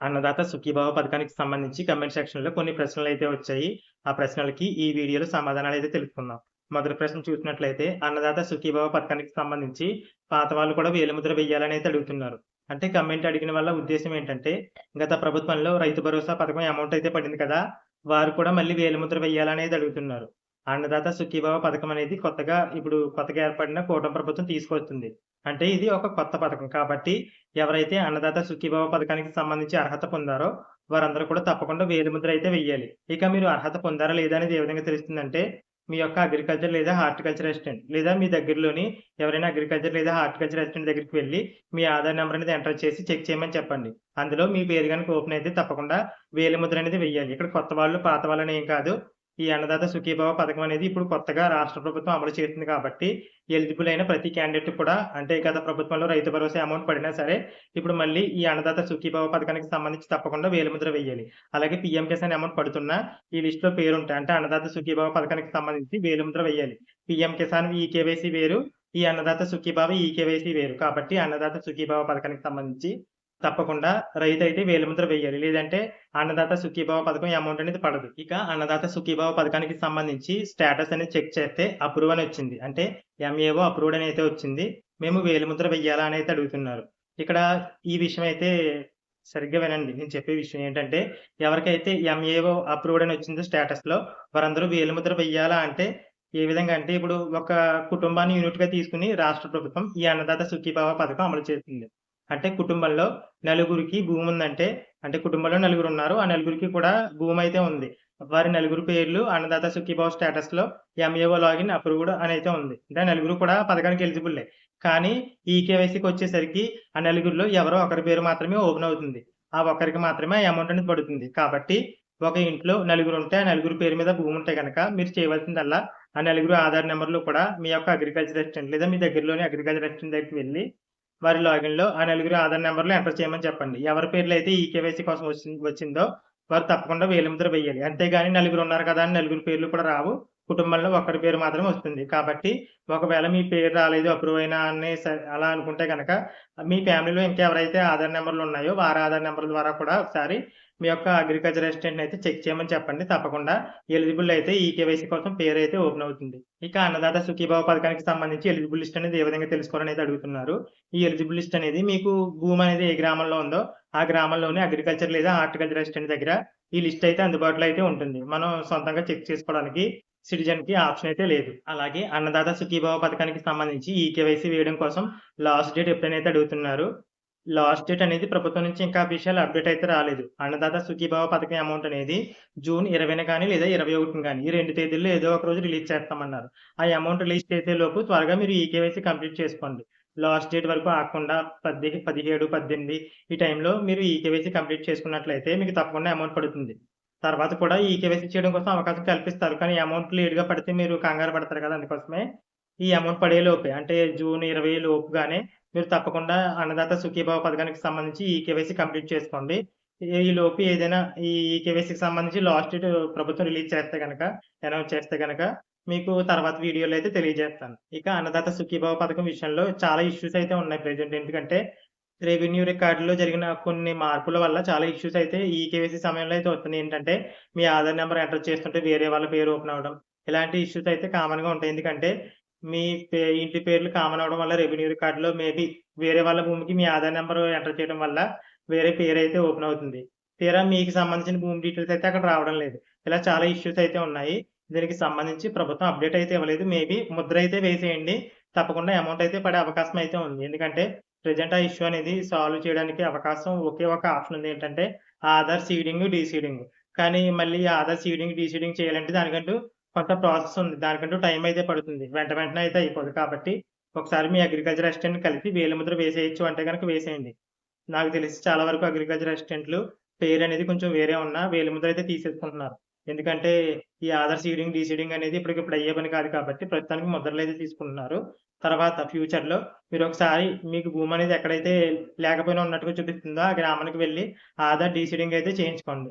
అన్నదాత సుఖీభావ పథకానికి సంబంధించి కమెంట్ సెక్షన్‌లో కొన్ని ప్రశ్నలు అయితే వచ్చాయి. ఆ ప్రశ్నలకి ఈ వీడియోలో సమాధానాలైతే తెలుసుకుందాం. మొదటి ప్రశ్న చూసినట్లయితే అన్నదాత సుఖీభావ పథకానికి సంబంధించి పాత వాళ్ళు కూడా వేలిముద్ర వేయాలని అయితే అడుగుతున్నారు. అంటే కమెంట్ అడిగిన వల్ల ఉద్దేశం ఏంటంటే గత ప్రభుత్వంలో రైతు భరోసా పథకం అమౌంట్ అయితే పడింది కదా! వారు కూడా మళ్ళీ వేలిముద్ర వేయాలనేది అడుగుతున్నారు. అన్నదాత సుఖీభావ పథకం అనేది కొత్తగా ఇప్పుడు కొత్తగా ఏర్పడిన కూటమి ప్రభుత్వం తీసుకొస్తుంది. అంటే ఇది ఒక కొత్త పథకం కాబట్టి ఎవరైతే అన్నదాత సుఖీభావ పథకానికి సంబంధించి అర్హత పొందారో వారందరూ కూడా తప్పకుండా వేలిముద్ర అయితే వెయ్యాలి. ఇక మీరు అర్హత పొందారా లేదా అనేది ఏ విధంగా తెలుస్తుందంటే మీ యొక్క అగ్రికల్చర్ లేదా హార్టికల్చర్ అసిస్టెంట్ లేదా మీ దగ్గరలోని ఎవరైనా అగ్రికల్చర్ లేదా హార్టికల్చర్ అసిస్టెంట్ దగ్గరికి వెళ్ళి మీ ఆధార్ నెంబర్ అనేది ఎంటర్ చేసి చెక్ చేయమని చెప్పండి. అందులో మీ పేరు కనుక ఓపెన్ అయితే తప్పకుండా వేలిముద్ర అనేది వెయ్యాలి. ఇక్కడ కొత్త వాళ్ళు పాత వాళ్ళని ఏం కాదు. ఈ అన్నదాత సుఖీభావ పథకం అనేది ఇప్పుడు కొత్తగా రాష్ట్ర ప్రభుత్వం అమలు చేస్తుంది కాబట్టి ఎలిజిబుల్ అయిన ప్రతి క్యాండిడేట్ కూడా అంటే గత ప్రభుత్వంలో రైతు భరోసా అమౌంట్ పడినా సరే ఇప్పుడు మళ్ళీ ఈ అన్నదాత సుఖీభావ పథకానికి సంబంధించి తప్పకుండా వేలిముద్ర వెయ్యాలి. అలాగే పీఎం కిసాన్ అమౌంట్ పడుతున్నా ఈ లిస్ట్‌లో పేరుంటే అంటే అన్నదాత సుఖీభావ పథకానికి సంబంధించి వేలిముద్ర వెయ్యాలి. పీఎం కిసాన్ ఈకేవైసీ వేరు. ఈ అన్నదాత సుఖీభావ ఈకేవైసీ వేరు. కాబట్టి అన్నదాత సుఖీభావ పథకానికి సంబంధించి తప్పకుండా రైతు అయితే వేలిముద్ర వెయ్యాలి. లేదంటే అన్నదాత సుఖీభావ పథకం అమౌంట్ అనేది పడదు. ఇక అన్నదాత సుఖీభావ పథకానికి సంబంధించి స్టేటస్ అనేది చెక్ చేస్తే అప్రూవ్ అని వచ్చింది. అంటే ఎంఏఓ అప్రూవ్డ్ అని అయితే వచ్చింది. మేము వేలిముద్ర వెయ్యాలా అని అయితే అడుగుతున్నారు. ఇక్కడ ఈ విషయం అయితే సరిగ్గా వినండి. నేను చెప్పే విషయం ఏంటంటే ఎవరికైతే ఎంఏఓ అప్రూవ్డ్ అని వచ్చిందో స్టేటస్‌లో వారందరూ వేలిముద్ర వెయ్యాలా అంటే ఏ విధంగా అంటే ఇప్పుడు ఒక కుటుంబాన్ని యూనిట్‌గా తీసుకుని రాష్ట్ర ప్రభుత్వం ఈ అన్నదాత సుఖీభావ పథకం అమలు చేసింది అంటే కుటుంబంలో నలుగురికి భూమి ఉందంటే అంటే కుటుంబంలో నలుగురు ఉన్నారు. ఆ నలుగురికి కూడా భూమి అయితే ఉంది. వారి నలుగురు పేర్లు అన్నదాత సుఖీభావ స్టేటస్‌లో ఎంఏఓ లాగిన్ అప్రూవ్డ్ అని అయితే ఉంది. అంటే నలుగురు కూడా పథకానికి ఎలిజిబుల్లే. కానీ ఈ కేవైసీకి వచ్చేసరికి ఆ నలుగురిలో ఎవరో ఒకరి పేరు మాత్రమే ఓపెన్ అవుతుంది. ఆ ఒక్కరికి మాత్రమే ఆ అమౌంట్ అనేది పడుతుంది. కాబట్టి ఒక ఇంట్లో నలుగురు ఉంటే ఆ నలుగురు పేరు మీద భూమి ఉంటే కనుక మీరు చేయవలసిందల్లా ఆ నలుగురు ఆధార్ నెంబర్‌లు కూడా మీ యొక్క అగ్రికల్చర్ అసిస్టెంట్ లేదా మీ దగ్గరలోని అగ్రికల్చర్ అసిస్టెంట్ దగ్గరికి వెళ్ళి వారి లాగిన్‌లో ఆ నలుగురు ఆధార్ నెంబర్‌లు ఎంటర్ చేయమని చెప్పండి. ఎవరి పేర్లు అయితే ఈ ఈకేవైసీ కోసం వచ్చి వచ్చిందో వారు తప్పకుండా వేలిముద్ర వేయాలి అంతేగాని నలుగురు ఉన్నారు కదా అని నలుగురు పేర్లు కూడా రావు. కుటుంబంలో ఒక్కరి పేరు మాత్రమే వస్తుంది. కాబట్టి ఒకవేళ మీ పేరు రాలేదు అప్రూవ్ అయినా అని అలా అనుకుంటే కనుక మీ ఫ్యామిలీలో ఇంకెవరైతే ఆధార్ నెంబర్‌లు ఉన్నాయో వారి ఆధార్ నెంబర్‌ల ద్వారా కూడా ఒకసారి మీ యొక్క అగ్రికల్చర్ అసిస్టెంట్‌ని అయితే చెక్ చేయమని చెప్పండి. తప్పకుండా ఎలిజిబుల్ అయితే ఈ కేవైసీ కోసం పేరు అయితే ఓపెన్ అవుతుంది. ఇక అన్నదాత సుఖీభావ పథకానికి సంబంధించి ఎలిజిబుల్ లిస్ట్ అనేది ఏ విధంగా తెలుసుకోవాలని అయితే అడుగుతున్నారు. ఈ ఎలిజిబుల్ లిస్ట్ అనేది మీకు భూమి అనేది ఏ గ్రామంలో ఉందో ఆ గ్రామంలోని అగ్రికల్చర్ లేదా హార్టికల్చర్ అసిస్టెంట్ దగ్గర ఈ లిస్ట్ అయితే అందుబాటులో అయితే ఉంటుంది. మనం సొంతంగా చెక్ చేసుకోవడానికి సిటిజన్కి ఆప్షన్ అయితే లేదు. అలాగే అన్నదాత సుఖీభావ పథకానికి సంబంధించి ఈ కేవైసీ వేయడం కోసం లాస్ట్ డేట్ ఎప్పుడైనా అడుగుతున్నారు. లాస్ట్ డేట్ అనేది ప్రభుత్వం నుంచి ఇంకా విషయాలు అప్డేట్ అయితే రాలేదు. అన్నదాత సుఖీభావ పథకం అమౌంట్ అనేది జూన్ ఇరవైన కానీ లేదా ఇరవై ఒకటిన కానీ ఈ రెండు తేదీల్లో ఏదో ఒక రోజు రిలీజ్ చేస్తామన్నారు. ఆ అమౌంట్ రిలీజ్ చేసే లోపు త్వరగా మీరు ఈ కేవైసీ కంప్లీట్ చేసుకోండి. లాస్ట్ డేట్ వరకు ఆకుండా పద్ది 17, 18 ఈ టైంలో మీరు ఈ కేవైసీ కంప్లీట్ చేసుకున్నట్లయితే మీకు తప్పకుండా అమౌంట్ పడుతుంది. తర్వాత కూడా ఈ కేవైసీ చేయడం కోసం అవకాశం కల్పిస్తారు. కానీ అమౌంట్ లేట్‌గా పడితే మీరు కంగారు పడతారు కదా! అందుకోసమే ఈ అమౌంట్ పడే లోపే అంటే జూన్ 20 లోపుగానే మీరు తప్పకుండా అన్నదాత సుఖీభావ పథకానికి సంబంధించి ఈ కేవైసీ కంప్లీట్ చేసుకోండి. ఈ లోపు ఏదైనా ఈ కేవైసీకి సంబంధించి లాస్ట్ డేట్ ప్రభుత్వం రిలీజ్ చేస్తే కనుక అనౌన్స్ చేస్తే కనుక మీకు తర్వాత వీడియోలో అయితే తెలియజేస్తాను. ఇక అన్నదాత సుఖీభావ పథకం విషయంలో చాలా ఇష్యూస్ అయితే ఉన్నాయి ప్రెజెంట్. ఎందుకంటే రెవెన్యూ రికార్డులో జరిగిన కొన్ని మార్పుల వల్ల చాలా ఇష్యూస్ అయితే ఈ కేవైసీ సమయంలో అయితే వస్తున్నాయి. ఏంటంటే మీ ఆధార్ నెంబర్ ఎంటర్ చేస్తుంటే వేరే వాళ్ళ పేరు ఓపెన్ అవ్వడం. ఇలాంటి ఇష్యూస్ అయితే కామన్‌గా ఉంటాయి. ఎందుకంటే మీ పే ఇంటి పేర్లు కామన్ అవ్వడం వల్ల రెవెన్యూ రికార్డులో మేబీ వేరే వాళ్ళ భూమికి మీ ఆధార్ నెంబర్ ఎంటర్ చేయడం వల్ల వేరే పేరు అయితే ఓపెన్ అవుతుంది. తీరా మీకు సంబంధించిన భూమి డీటెయిల్స్ అయితే అక్కడ రావడం లేదు. ఇలా చాలా ఇష్యూస్ అయితే ఉన్నాయి. దీనికి సంబంధించి ప్రభుత్వం అప్డేట్ అయితే ఇవ్వలేదు. మేబీ ముద్ర అయితే వేసేయండి. తప్పకుండా అమౌంట్ అయితే పడే అవకాశం అయితే ఉంది. ఎందుకంటే ప్రెజెంట్ ఆ ఇష్యూ అనేది సాల్వ్ చేయడానికి అవకాశం ఒకే ఒక ఆప్షన్ ఉంది. ఏంటంటే ఆధార్ సీడింగ్, డీసీడింగ్. కానీ మళ్ళీ ఆధార్ సీడింగ్, డీసీడింగ్ చేయాలంటే దానికంటూ కొంత ప్రాసెస్ ఉంది. దానికంటూ టైం అయితే పడుతుంది. వెంట వెంటనే అయితే అయిపోదు. కాబట్టి ఒకసారి మీ అగ్రికల్చర్ అసిస్టెంట్‌ని కలిసి వేలిముద్ర వేసేయచ్చు అంటే కనుక వేసేయండి. నాకు తెలిసి చాలా వరకు అగ్రికల్చర్ అసిస్టెంట్‌లు పేరు అనేది కొంచెం వేరే ఉన్నా వేలిముద్ర అయితే తీసేసుకుంటున్నారు. ఎందుకంటే ఈ ఆధార్ సీడింగ్, డీసీడింగ్ అనేది ఇప్పటికిప్పుడు అయ్యే పని కాదు కాబట్టి ప్రస్తుతానికి ముద్రలు అయితే తీసుకుంటున్నారు. తర్వాత ఫ్యూచర్‌లో మీరు ఒకసారి మీకు భూమి అనేది ఎక్కడైతే లేకపోయినా ఉన్నట్టుగా చూపిస్తుందో ఆ గ్రామానికి వెళ్ళి ఆధార్ డీసీడింగ్ అయితే చేయించుకోండి.